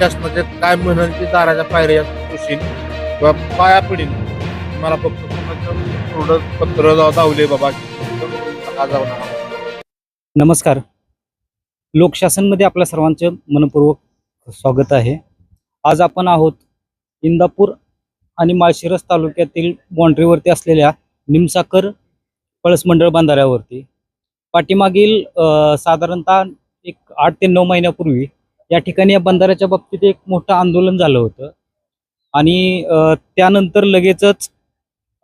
शासनाचे काय म्हणाल की दाराच्या पायऱ्या पुशीन किंवा पाया पडीन. मला फक्त थोडं पत्र जाऊ बाबा. नमस्कार. लोकशासनमध्ये आपल्या सर्वांचं मनपूर्वक स्वागत आहे. आज आपण आहोत इंदापूर आणि माळशिरस तालुक्यातील बाँड्रीवरती असलेल्या निमसाकर पळस मंडळ बांधाऱ्यावरती. पाठीमागील साधारणतः एक आठ ते नऊ महिन्यापूर्वी या ठिकाणी या बंधाऱ्याच्या बाबतीत एक मोठं आंदोलन झालं होतं. आणि त्यानंतर लगेचच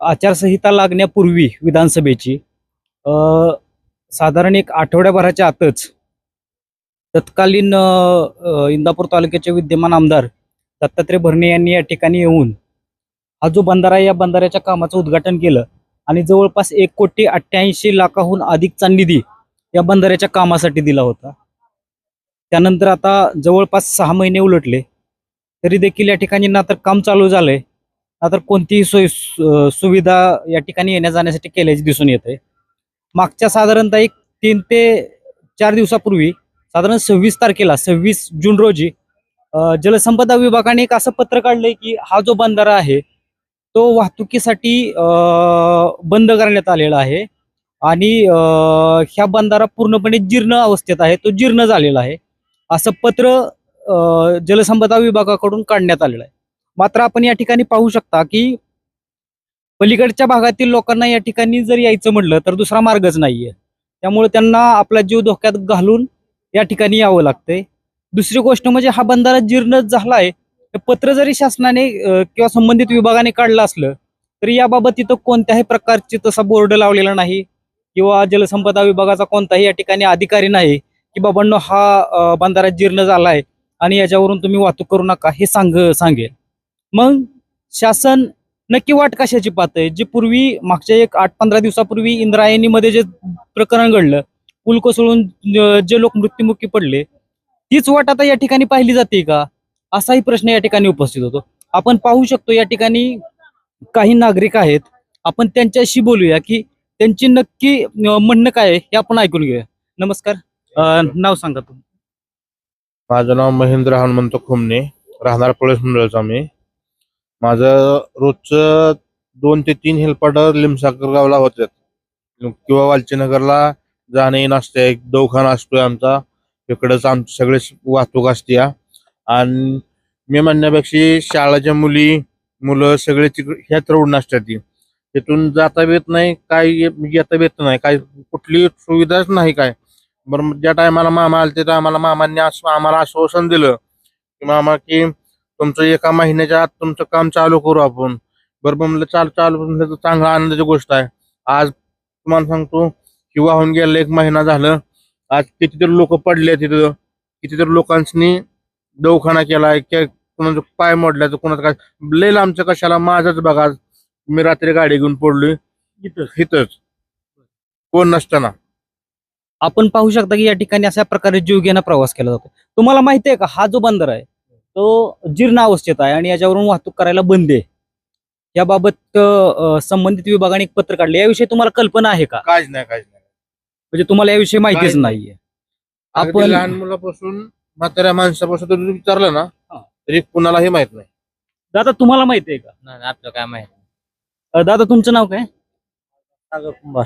आचारसंहिता लागण्यापूर्वी विधानसभेची अ, साधारण एक आठवड्याभराच्या आतच तत्कालीन इंदापूर तालुक्याचे विद्यमान आमदार दत्तात्रय भरणे यांनी या ठिकाणी येऊन हा जो बंधारा या बंधाऱ्याच्या कामाचं उद्घाटन केलं. आणि जवळपास एक कोटी अठ्ठ्याऐंशी लाखाहून अधिकचा निधी या बंधाऱ्याच्या कामासाठी दिला होता. त्यानंतर आता जवळपास सहा महिने उलटले. तरी देखील या ठिकाणी ना तर काम चालू झालंय ना तर कोणतीही सोय सुविधा या ठिकाणी येण्या जाण्यासाठी केल्याची दिसून येते मागच्या साधारणतः एक तीन ते चार दिवसापूर्वी साधारण सव्वीस तारखेला सव्वीस जून रोजी जलसंपदा विभागाने एक असं पत्र काढलंय की हा जो बंधारा आहे तो वाहतुकीसाठी अ, बंद करण्यात आलेला आहे. आणि अ, ह्या बंधारा पूर्णपणे जीर्ण अवस्थेत आहे तो जीर्ण झालेला आहे. असं पत्र जलसंपदा विभागाकडून काढण्यात आलेलं आहे. मात्र आपण या ठिकाणी पाहू शकता की पलीकडच्या भागातील लोकांना या ठिकाणी जर यायचं म्हटलं तर दुसरा मार्गच नाहीये. त्यामुळे त्यांना आपला जीव धोक्यात घालून या ठिकाणी यावं लागतंय. दुसरी गोष्ट म्हणजे हा बंधारा जीर्ण झालाय पत्र जरी शासनाने किंवा संबंधित विभागाने काढलं असलं तरी याबाबत तिथं कोणत्याही प्रकारचे तसा बोर्ड लावलेला नाही किंवा जलसंपदा विभागाचा कोणताही या ठिकाणी अधिकारी नाही की बाबांनो हा बंधारा जीर्ण झालाय आणि याच्यावरून तुम्ही वाहतूक करू नका हे सांग सांगेल. मग शासन नक्की वाट कशाची पाहतंय? जे पूर्वी मागच्या एक आठ पंधरा दिवसापूर्वी इंद्रायणीमध्ये जे प्रकरण घडलं पूल कोसळून जे लोक मृत्युमुखी पडले तीच वाट आता या ठिकाणी पाहिली जाते का? असाही प्रश्न या ठिकाणी उपस्थित होतो. आपण पाहू शकतो या ठिकाणी काही नागरिक आहेत. आपण त्यांच्याशी बोलूया की त्यांची नक्की म्हणणं काय आहे हे आपण ऐकून घेऊया. नमस्कार. अं, नाव सांगा तुम्ही. माझं नाव महेंद्र हनुमंत खुमने राहणार पोलीस मंडळचा मी. माझं रोजचं दोन ते तीन हेल्पाटर लिमसाकर गावला होत्यात किंवा वालचीनगरला जाणे येणं एक दवाखाना असतोय आमचा. इकडंच आमची सगळे वाहतूक असते या. आणि मी म्हणण्यापेक्षा शाळेच्या मुली मुलं सगळे तिकडे ह्याच रोड असतात ती. तिथून जाता येत नाही काय ये- येता येत नाही. काय कुठली सुविधाच नाही काय. बरं ज्या टायमाला मामा आले त्या आम्हाला मामांनी आम्हाला आश्वासन दिलं की मामा की तुमचं एका महिन्याच्या आत तुमचं काम चालू करू आपण. बरोबर म्हणलं चालू चालू म्हणलं तर चांगला आनंदाची गोष्ट आहे. आज तुम्हाला सांगतो की वाहून गेलं एक महिना झालं. आज कितीतरी लोक पडले तिथं कितीतरी लोकांनी दवाखाना केलाय के- कुणाचं पाय मोडल्याचं कुणाचं काय. लय लांबचं कशाला माझंच बघा मी रात्री गाडी घेऊन पडलोय. इथं इथंच. कोण नसताना. आपण पाहू शकता की या ठिकाणी अशा प्रकारे जीवघेणा प्रवास केला जातो. तुम्हाला माहिती आहे का हा जो बंदर आहे तो जीर्ण अवस्थेत आहे आणि याच्यावरून वाहतूक करायला बंद आहे. याबाबत संबंधित विभागाने एक पत्र काढले. याविषयी तुम्हाला कल्पना आहे का? काहीच नाही काहीच नाही. म्हणजे तुम्हाला याविषयी माहितीच नाहीये. आपण- लहान मुलापासून म्हाताऱ्या माणसापासून तुम्ही विचारलं ना हा. तरी कुणालाही माहीत नाही. दादा तुम्हाला माहिती आहे का? नाही आपलं काय माहिती अं, दादा तुमचं नाव काय? कुंभार.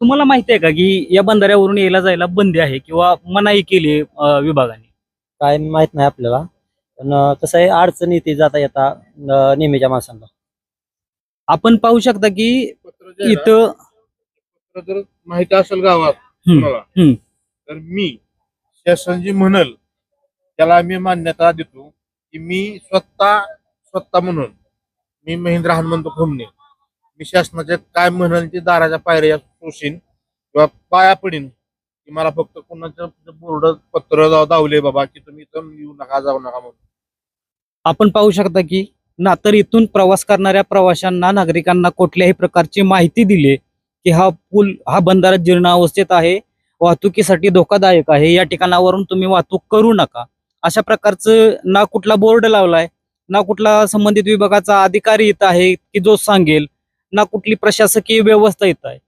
तुम्हाला माहिती आहे का की या बंधाऱ्यावरून यायला जायला बंदी आहे किंवा मनाई केली आहे, अं, विभागाने? काय माहीत नाही आपल्याला. पण अं, कसं आहे अडचण येते जाता येता अं, नेहमीच्या माणसांना. आपण पाहू शकता की पत्र जे आहे ना, इथं पत्र जर माहिती असेल गावात हम्म, कुणाला, हम्म. तर मी शासन जी म्हणल त्याला मी मान्यता देतो की मी स्वतः स्वतः म्हणून मी महेंद्र हनुमंत खोमणे मी शासनाचे काय म्हणल ते दाराच्या पायऱ्या पोशीन किंवा पाया पडीन की मला फक्त कोणाचं बोर्ड पत्र जाऊ दावले बाबा की तुम्ही इथं येऊ नका जाऊ नका म्हणून. आपण पाहू शकता की ना तर इथून प्रवास करणाऱ्या प्रवाशांना नागरिकांना कुठल्याही प्रकारची माहिती दिली की हा पूल हा बंधारा जीर्ण अवस्थेत आहे वाहतुकीसाठी धोकादायक आहे या ठिकाणावरून तुम्ही वाहतूक करू नका. अशा प्रकारचं ना कुठला बोर्ड लावलाय ना कुठला संबंधित विभागाचा अधिकारी येत आहे की जो सांगेल ना कुठली प्रशासकीय व्यवस्था येत आहे.